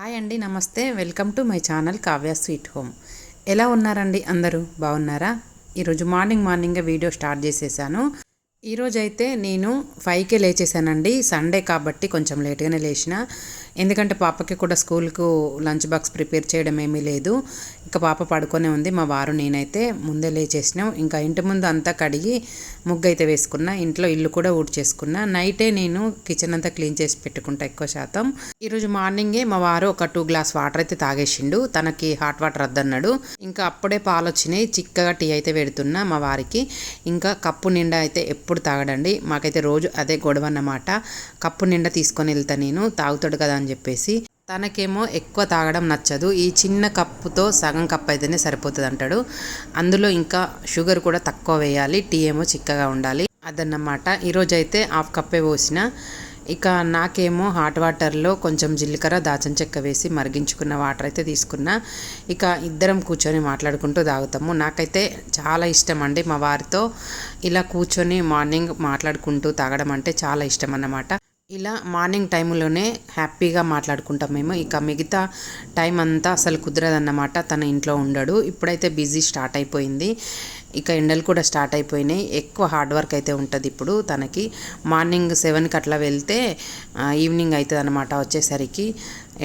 Hi అండి నమస్తే. Welcome to my channel Kavya sweet home. ఎలా ఉన్నారండి అందరూ? బాగున్నారా? ఈరోజు మార్నింగ్ మార్నింగే వీడియో స్టార్ట్ చేసేసాను. ఈరోజైతే నేను ఫైవ్కే లేచేసానండి సండే కాబట్టి కొంచెం లేట్గానే లేచిన. ఎందుకంటే పాపకి కూడా స్కూల్కు లంచ్ బాక్స్ ప్రిపేర్ చేయడం ఏమీ లేదు. ఇంకా పాప పడుకొనే ఉంది. మా వారు నేనైతే ముందే లేచేసినాం. ఇంకా ఇంటి ముందు అంతా కడిగి ముగ్గు అయితే వేసుకున్నా. ఇంట్లో ఇల్లు కూడా ఊడ్ చేసుకున్నా నైటే నేను కిచెన్ అంతా క్లీన్ చేసి పెట్టుకుంటా ఎక్కువ శాతం. ఈరోజు మార్నింగే మా వారు ఒక టూ గ్లాస్ వాటర్ అయితే తాగేసిండు. తనకి హాట్ వాటర్ వద్దన్నాడు. ఇంకా అప్పుడే పాలు వచ్చినాయి చిక్కగా టీ అయితే పెడుతున్నా మా వారికి. ఇంకా కప్పు నిండా అయితే ఎప్పుడు తాగడండి. మాకైతే రోజు అదే గొడవ అన్నమాట కప్పు నిండా తీసుకొని వెళ్తా నేను. తాగుతాడు కదా అని చెప్పేసి. తనకేమో ఎక్కువ తాగడం నచ్చదు. ఈ చిన్న కప్పుతో సగం కప్ అయితేనే సరిపోతుంది అంటాడు. అందులో ఇంకా షుగర్ కూడా తక్కువ వేయాలి. టీ ఏమో చిక్కగా ఉండాలి. అదన్నమాట. ఈరోజైతే హాఫ్ కప్పే పోసిన. ఇక నాకేమో హాట్ వాటర్లో కొంచెం జీలకర్ర దాచిన చెక్క వేసి మరిగించుకున్న వాటర్ అయితే తీసుకున్నా. ఇక ఇద్దరం కూర్చొని మాట్లాడుకుంటూ తాగుతాము. నాకైతే చాలా ఇష్టం అండి మా వారితో ఇలా కూర్చొని మార్నింగ్ మాట్లాడుకుంటూ తాగడం అంటే చాలా ఇష్టం అన్నమాట ఇలా మార్నింగ్ టైంలోనే హ్యాపీగా మాట్లాడుకుంటాం మేము. ఇక మిగతా టైం అంతా అసలు కుదరదన్నమాట. తన ఇంట్లో ఉండడు. ఇప్పుడైతే బిజీ స్టార్ట్ అయిపోయింది. ఇక ఎండలు కూడా స్టార్ట్ అయిపోయినాయి. ఎక్కువ హార్డ్ వర్క్ అయితే ఉంటుంది ఇప్పుడు తనకి. మార్నింగ్ సెవెన్కి అట్లా వెళ్తే ఈవినింగ్ అవుతుంది అనమాట వచ్చేసరికి.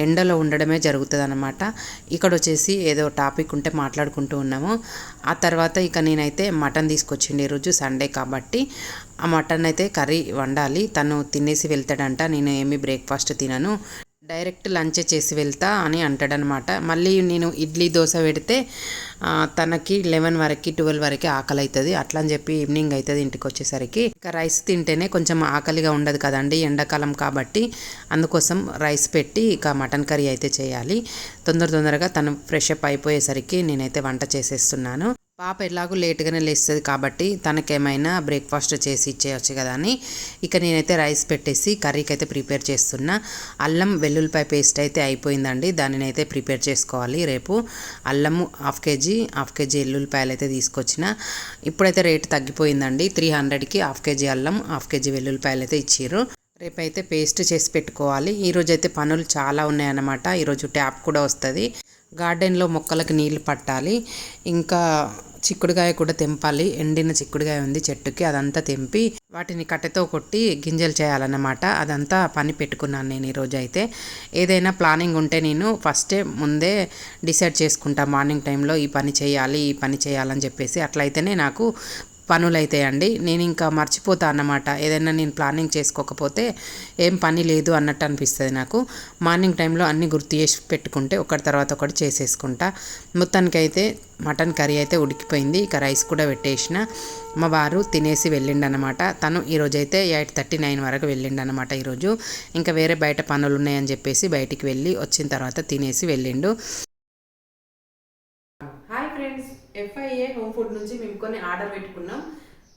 ఎండలో ఉండడమే జరుగుతుంది అనమాట ఇక్కడ వచ్చేసి ఏదో టాపిక్ ఉంటే మాట్లాడుకుంటూ ఉన్నాము. ఆ తర్వాత ఇక నేనైతే మటన్ తీసుకొచ్చిండి ఈరోజు సండే కాబట్టి. ఆ మటన్ అయితే కర్రీ వండాలి. తను తినేసి వెళ్తాడంట. నేను ఏమి బ్రేక్ఫాస్ట్ తినను. డైరెక్ట్ లంచ్ చేసి వెళ్తా అని అంటాడనమాట. మళ్ళీ నేను ఇడ్లీ దోశ పెడితే తనకి లెవెన్ వరకు ట్వెల్వ్ వరకు ఆకలి అవుతుంది అట్లా అని చెప్పి ఈవినింగ్ అవుతుంది ఇంటికి వచ్చేసరికి ఇంకా రైస్ తింటేనే కొంచెం ఆకలిగా ఉండదు కదండి ఎండాకాలం కాబట్టి. అందుకోసం రైస్ పెట్టి ఇక మటన్ కర్రీ అయితే చేయాలి. తొందర తొందరగా తను ఫ్రెష్ అప్ అయిపోయేసరికి నేనైతే వంట చేసేస్తున్నాను. పాప ఎలాగో లేట్గానే లేస్తుంది కాబట్టి తనకేమైనా బ్రేక్ఫాస్ట్ చేసి ఇచ్చేయచ్చు కదా అని. ఇక నేనైతే రైస్ పెట్టేసి కర్రీకి అయితే ప్రిపేర్ చేస్తున్నా. అల్లం వెల్లుల్లిపాయ పేస్ట్ అయితే అయిపోయిందండి. దానిని అయితే ప్రిపేర్ చేసుకోవాలి రేపు. అల్లము హాఫ్ కేజీ హాఫ్ కేజీ వెల్లుల్లిపాయలు అయితే తీసుకొచ్చిన. ఇప్పుడైతే రేటు తగ్గిపోయిందండి. త్రీ హండ్రెడ్కి హాఫ్ కేజీ అల్లం హాఫ్ కేజీ వెల్లుల్లిపాయలు అయితే ఇచ్చారు రేపైతే పేస్ట్ చేసి పెట్టుకోవాలి. ఈరోజు అయితే పనులు చాలా ఉన్నాయన్నమాట. ఈరోజు ట్యాప్ కూడా వస్తుంది. గార్డెన్లో మొక్కలకు నీళ్ళు పట్టాలి. ఇంకా చిక్కుడుగాయ కూడా తెంపాలి. ఎండిన చిక్కుడుగాయ ఉంది చెట్టుకి అదంతా తెంపి వాటిని కట్టెతో కొట్టి గింజలు చేయాలన్నమాట. అదంతా పని పెట్టుకున్నాను నేను ఈరోజు అయితే. ఏదైనా ప్లానింగ్ ఉంటే నేను ఫస్టే ముందే డిసైడ్ చేసుకుంటా మార్నింగ్ టైంలో ఈ పని చేయాలి ఈ పని చేయాలని చెప్పేసి. అట్లయితేనే నాకు పనులు నేను ఇంకా మర్చిపోతా అన్నమాట. ఏదైనా నేను ప్లానింగ్ చేసుకోకపోతే ఏం పని లేదు అన్నట్టు అనిపిస్తుంది నాకు. మార్నింగ్ టైంలో అన్నీ గుర్తు చేసి పెట్టుకుంటే ఒకటి తర్వాత ఒకటి చేసేసుకుంటా. మొత్తానికైతే మటన్ కర్రీ అయితే ఉడికిపోయింది. ఇక రైస్ కూడా పెట్టేసిన. మా వారు తినేసి వెళ్ళిండనమాట తను ఈరోజైతే ఎయిట్ థర్టీ నైన్ వరకు వెళ్ళిండనమాట ఈరోజు ఇంకా వేరే బయట పనులు ఉన్నాయని చెప్పేసి బయటికి వెళ్ళి వచ్చిన తర్వాత తినేసి వెళ్ళిండు. ఎఫ్ఐఏ హోమ్ ఫుడ్ నుంచి మేము కొన్ని ఆర్డర్ పెట్టుకున్నాం.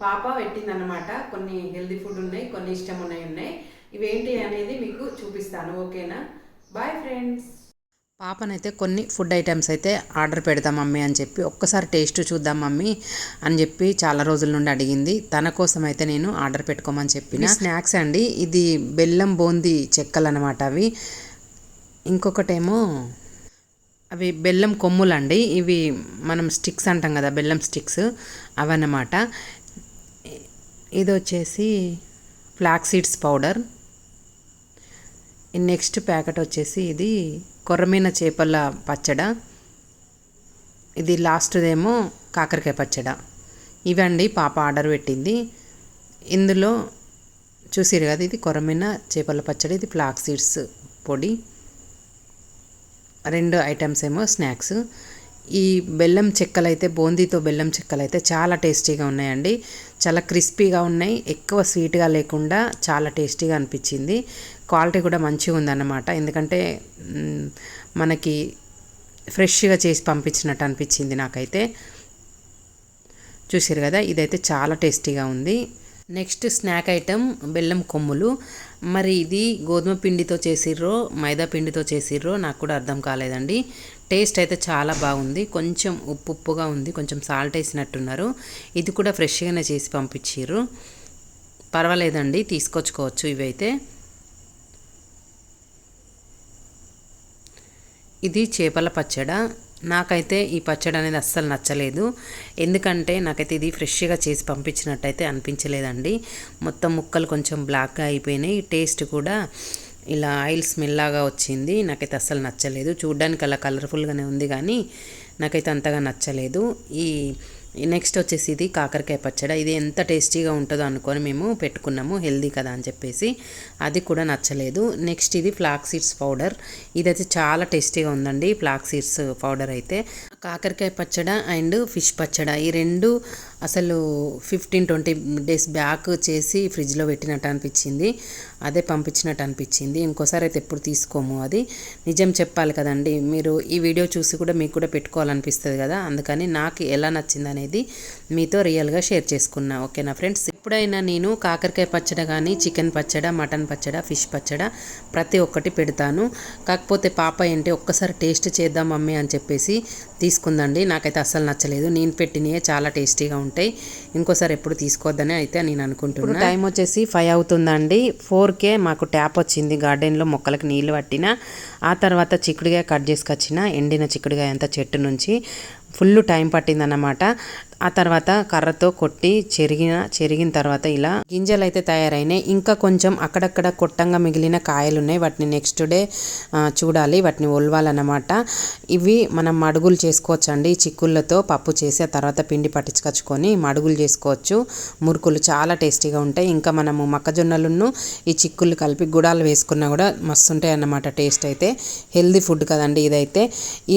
పాప పెట్టింది అనమాట కొన్ని హెల్దీ ఫుడ్ ఉన్నాయి కొన్ని ఇష్టం ఉన్నాయి ఉన్నాయి. ఇవేంటి అనేది మీకు చూపిస్తాను. ఓకేనా? బాయ్ ఫ్రెండ్స్ పాపనైతే కొన్ని ఫుడ్ ఐటమ్స్ అయితే ఆర్డర్ పెడదాం మమ్మీ అని చెప్పి ఒక్కసారి టేస్ట్ చూద్దాం మమ్మీ అని చెప్పి చాలా రోజుల నుండి అడిగింది. తన కోసం అయితే నేను ఆర్డర్ పెట్టుకోమని చెప్పిన. స్నాక్స్ అండి. ఇది బెల్లం బూందీ చెక్కలు అనమాట అవి. ఇంకొకటేమో అవి బెల్లం కొమ్ములు అండి ఇవి మనం స్టిక్స్ అంటాం కదా బెల్లం స్టిక్స్ అవన్నమాట. ఇది వచ్చేసి flax seeds powder. Next packet వచ్చేసి ఇది కొర్రమీన చేపల పచ్చడ. ఇది లాస్ట్దేమో కాకరకాయ పచ్చడ. ఇవండి పాప ఆర్డర్ పెట్టింది. ఇందులో చూసిరు కదా ఇది కొరమైన చేపల పచ్చడి ఇది ఫ్లాక్ సీడ్స్ పొడి. రెండు ఐటమ్స్ ఏమో స్నాక్స్. ఈ బెల్లం చెక్కలు అయితే బూందీతో బెల్లం చెక్కలు అయితే చాలా టేస్టీగా ఉన్నాయండి. చాలా క్రిస్పీగా ఉన్నాయి. ఎక్కువ స్వీట్గా లేకుండా చాలా టేస్టీగా అనిపించింది. క్వాలిటీ కూడా మంచిగా ఉందన్నమాట. ఎందుకంటే మనకి ఫ్రెష్గా చేసి పంపించినట్టు అనిపించింది నాకైతే. చూసారు కదా ఇదైతే చాలా టేస్టీగా ఉంది. నెక్స్ట్ స్నాక్ ఐటెం బెల్లం కొమ్ములు. మరి ఇది గోధుమ పిండితో చేసిర్రో మైదా పిండితో చేసిర్రో నాకు కూడా అర్థం కాలేదండి. టేస్ట్ అయితే చాలా బాగుంది. కొంచెం ఉప్పు ఉప్పుగా ఉంది. కొంచెం సాల్ట్ వేసినట్టున్నారు. ఇది కూడా ఫ్రెష్గానే చేసి పంపించారు పర్వాలేదండి తీసుకొచ్చుకోవచ్చు ఇవైతే. ఇది చేపల పచ్చడ. నాకైతే ఈ పచ్చడి అనేది అస్సలు నచ్చలేదు. ఎందుకంటే నాకైతే ఇది ఫ్రెష్గా చేసి పంపించినట్టయితే అనిపించలేదండి. మొత్తం ముక్కలు కొంచెం బ్లాక్గా అయిపోయినాయి. టేస్ట్ కూడా ఇలా ఆయిల్ స్మెల్ లాగా వచ్చింది. నాకైతే అస్సలు నచ్చలేదు. చూడ్డానికి అలా కలర్ఫుల్గానే ఉంది కానీ నాకైతే అంతగా నచ్చలేదు. ఈ నెక్స్ట్ వచ్చేసి ఇది కాకరకాయ పచ్చడి. ఇది ఎంత టేస్టీగా ఉంటుందో అనుకొని మేము పెట్టుకున్నాము. హెల్దీ కదా అని చెప్పేసి. అది కూడా నచ్చలేదు. నెక్స్ట్ ఇది ఫ్లాక్ సీడ్స్ పౌడర్. ఇదైతే చాలా టేస్టీగా ఉందండి ఫ్లాక్ సీడ్స్ పౌడర్ అయితే. కాకరకాయ పచ్చడ అండ్ ఫిష్ పచ్చడి. ఈ రెండు అసలు ఫిఫ్టీన్ ట్వంటీ డేస్ బ్యాక్ చేసి ఫ్రిడ్జ్లో పెట్టినట్టు అనిపించింది. అదే పంపించినట్టు అనిపించింది. ఇంకోసారి అయితే ఎప్పుడు తీసుకోము అది. నిజం చెప్పాలి కదండి. మీరు ఈ వీడియో చూసి కూడా మీకు కూడా పెట్టుకోవాలనిపిస్తుంది కదా. అందుకని నాకు ఎలా నచ్చింది అనేది మీతో రియల్గా షేర్ చేసుకున్నా. ఓకేనా ఫ్రెండ్స్ ఎప్పుడైనా నేను కాకరకాయ పచ్చడి కానీ చికెన్ పచ్చడ మటన్ పచ్చడ ఫిష్ పచ్చడ ప్రతి ఒక్కటి పెడతాను. కాకపోతే పాప ఏంటి ఒక్కసారి టేస్ట్ చేద్దాం మమ్మీ అని చెప్పేసి తీసుకుందండి. నాకైతే అస్సలు నచ్చలేదు. నేను పెట్టినవి చాలా టేస్టీగా ఉంటాయి. ఇంకోసారి ఎప్పుడు తీసుకోవద్దని అయితే నేను అనుకుంటున్నాను టైం వచ్చేసి ఫైవ్ అవుతుందండి. ఫోర్కే మాకు ట్యాప్ వచ్చింది గార్డెన్లో మొక్కలకు నీళ్ళు పట్టిన. ఆ తర్వాత చిక్కుడుగా కట్ చేసుకొచ్చిన ఎండిన చిక్కుడుగా అంతా చెట్టు నుంచి. ఫుల్ టైం పట్టిందన్నమాట. ఆ తర్వాత కర్రతో కొట్టి చెరిగిన చెరిగిన తర్వాత ఇలా గింజలు అయితే తయారైనాయి. ఇంకా కొంచెం అక్కడక్కడ కొట్టంగా మిగిలిన కాయలు ఉన్నాయి వాటిని నెక్స్ట్ డే చూడాలి. వాటిని ఒలవాలన్నమాట. ఇవి మనం మడుగులు చేసుకోవచ్చండి. చిక్కుళ్ళతో పప్పు చేసి ఆ తర్వాత పిండి పట్టించుకొచ్చుకొని మడుగులు చేసుకోవచ్చు. మురుకులు చాలా టేస్టీగా ఉంటాయి. ఇంకా మనము మొక్కజొన్నలను ఈ చిక్కుళ్ళు కలిపి గుడాలు వేసుకున్నా కూడా మస్తు ఉంటాయి అన్నమాట టేస్ట్ అయితే. హెల్దీ ఫుడ్ కదండి ఇదైతే.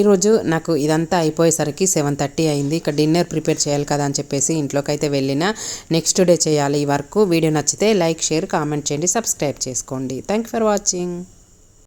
ఈరోజు నాకు ఇదంతా అయిపోయేసరికి సెవెన్ థర్టీ అయింది. ఇక డిన్నర్ ప్రిపేర్ చేయాలి కదా అని చెప్పేసి ఇంట్లోకి అయితే వెళ్ళిన నెక్స్ట్ డే చేయాలి ఈ వర్క్. వీడియో నచ్చితే లైక్ షేర్ కామెంట్ చేయండి సబ్స్క్రైబ్ చేసుకోండి. Thank for watching.